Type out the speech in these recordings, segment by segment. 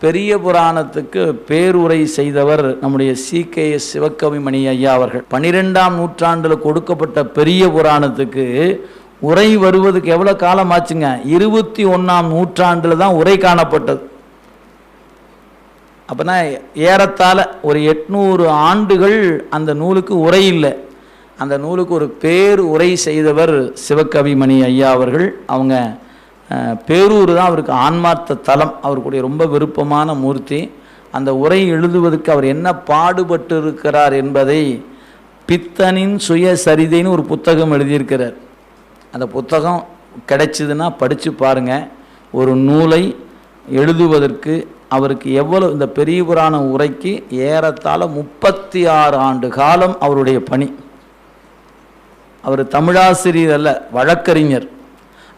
பெரிய புராணத்துக்கு பேருரை செய்தவர் நம்முடைய சி. கே. எஸ். ஐயா அவர்கள். பனிரெண்டாம் நூற்றாண்டில் கொடுக்கப்பட்ட பெரிய புராணத்துக்கு உரை வருவதுக்கு எவ்வளோ காலம் ஆச்சுங்க இருபத்தி ஒன்றாம் நூற்றாண்டில் தான் உரை காணப்பட்டது. அப்போனா ஏறத்தாழ ஒரு எட்நூறு ஆண்டுகள் அந்த நூலுக்கு உரை இல்லை. அந்த நூலுக்கு ஒரு பேர் உரை செய்தவர் சிவகவிமணி ஐயா அவர்கள். அவங்க பேரூர் தான் அவருக்கு ஆன்மார்த்த தலம். அவருக்குடைய ரொம்ப விருப்பமான மூர்த்தி. அந்த உரை எழுதுவதற்கு அவர் என்ன பாடுபட்டு இருக்கிறார் என்பதை பித்தனின் சுயசரிதைன்னு ஒரு புத்தகம் எழுதியிருக்கிறார். அந்த புத்தகம் கிடைச்சிதுன்னா படித்து பாருங்கள் ஒரு நூலை எழுதுவதற்கு அவருக்கு எவ்வளவு இந்த பெரிய புராண உரைக்கு ஏறத்தாழ முப்பத்தி ஆறு ஆண்டு காலம் அவருடைய பணி. அவர் தமிழாசிரியர் அல்ல வழக்கறிஞர்.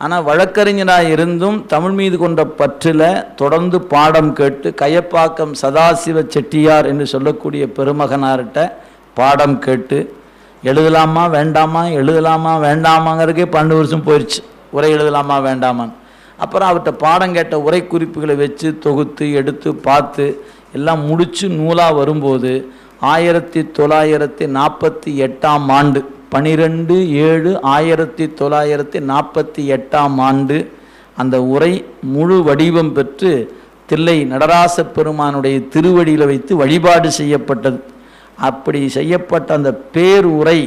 ஆனால் வழக்கறிஞராக இருந்தும் தமிழ் மீது கொண்ட பற்றில் தொடர்ந்து பாடம் கேட்டு கயப்பாக்கம் சதாசிவ செட்டியார் என்று சொல்லக்கூடிய பெருமகனார்கிட்ட பாடம் கேட்டு எழுதலாமா வேண்டாமா எழுதலாமா வேண்டாமாங்கிறதுக்கே பன்னெண்டு வருஷம் போயிடுச்சு உரை எழுதலாமா வேண்டாமான்னு. அப்புறம் அவர்கிட்ட பாடம் கேட்ட உரை குறிப்புகளை வச்சு தொகுத்து எடுத்து பார்த்து எல்லாம் முடித்து நூலாக வரும்போது ஆயிரத்தி தொள்ளாயிரத்தி நாற்பத்தி எட்டாம் ஆண்டு பனிரெண்டு ஏழு ஆயிரத்தி தொள்ளாயிரத்தி நாற்பத்தி எட்டாம் ஆண்டு அந்த உரை முழு வடிவம் பெற்று தில்லை நடராச பெருமானுடைய திருவடியில் வைத்து வழிபாடு செய்யப்பட்டது. அப்படி செய்யப்பட்ட அந்த பேருரை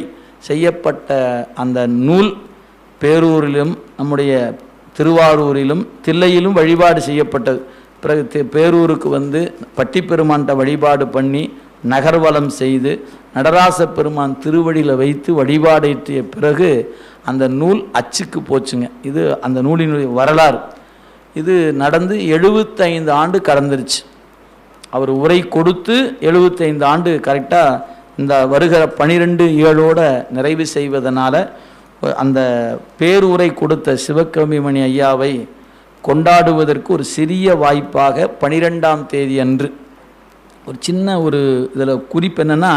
செய்யப்பட்ட அந்த நூல் பேரூரிலும் நம்முடைய திருவாரூரிலும் தில்லையிலும் வழிபாடு செய்யப்பட்டது. பிறகு பேரூருக்கு வந்து பட்டிப்பெருமான்கிட்ட வழிபாடு பண்ணி நகர்வலம் செய்து நடராச பெருமான் திருவடியில் வைத்து வழிபாடேற்றிய பிறகு அந்த நூல் அச்சுக்கு போச்சுங்க. இது அந்த நூலினுடைய வரலாறு. இது நடந்து எழுபத்தைந்து ஆண்டு கடந்துருச்சு. அவர் உரை கொடுத்து எழுபத்தைந்து ஆண்டு கரெக்டாக இந்த வருகிற பனிரெண்டு ஏழோட நிறைவு செய்வதனால அந்த பேருரை கொடுத்த சிவகவிமணி ஐயாவை கொண்டாடுவதற்கு ஒரு சிறிய வாய்ப்பாக பனிரெண்டாம் தேதி அன்று. ஒரு சின்ன ஒரு இதில் குறிப்பு என்னென்னா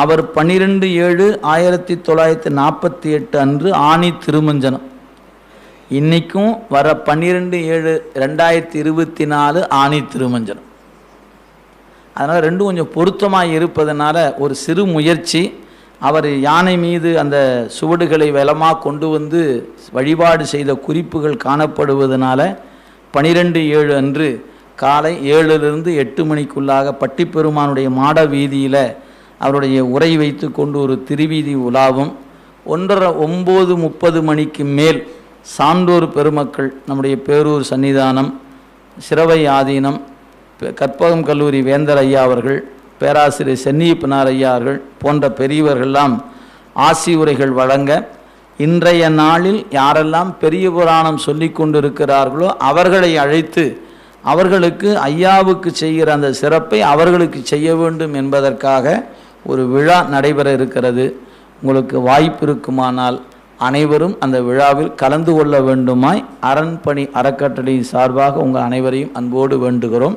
அவர் பன்னிரெண்டு ஏழு ஆயிரத்தி தொள்ளாயிரத்தி நாற்பத்தி எட்டு அன்று ஆணி திருமஞ்சனம். இன்றைக்கும் வர பன்னிரெண்டு ஏழு ரெண்டாயிரத்தி இருபத்தி நாலு ஆணி திருமஞ்சனம். அதனால் ரெண்டும் கொஞ்சம் பொருத்தமாக இருப்பதனால ஒரு சிறு முயற்சி. அவர் யானை மீது அந்த சுவடுகளை வளமாக கொண்டு வந்து வழிபாடு செய்த குறிப்புகள் காணப்படுவதனால பனிரெண்டு ஏழு அன்று காலை ஏழிலிருந்து எட்டு மணிக்குள்ளாக பட்டிப்பெருமானுடைய மாட வீதியில் அவருடைய உரை வைத்து கொண்டு ஒரு திருவீதி உலாவும். ஒன்றரை ஒம்பது முப்பது மணிக்கு மேல் சான்றோர் பெருமக்கள் நம்முடைய பேரூர் சன்னிதானம் சிறவை ஆதீனம் பெ- கற்பகம் கல்லூரி வேந்தர் ஐயா அவர்கள் பேராசிரியர் சென்னியப்பனார் ஐயார்கள் போன்ற பெரியவர்கள்லாம் ஆசி உரைகள் வழங்க இன்றைய நாளில் யாரெல்லாம் பெரிய புராணம் சொல்லி கொண்டிருக்கிறார்களோ அவர்களை அழைத்து அவர்களுக்கு ஐயாவுக்கு செய்கிற அந்த சிறப்பை அவர்களுக்கு செய்ய வேண்டும் என்பதற்காக ஒரு விழா நடைபெற இருக்கிறது. உங்களுக்கு வாய்ப்பு இருக்குமானால் அனைவரும் அந்த விழாவில் கலந்து கொள்ள வேண்டுமாய் அரண்பணி அறக்கட்டளை சார்பாக உங்கள் அனைவரையும் அன்போடு வேண்டுகிறோம்.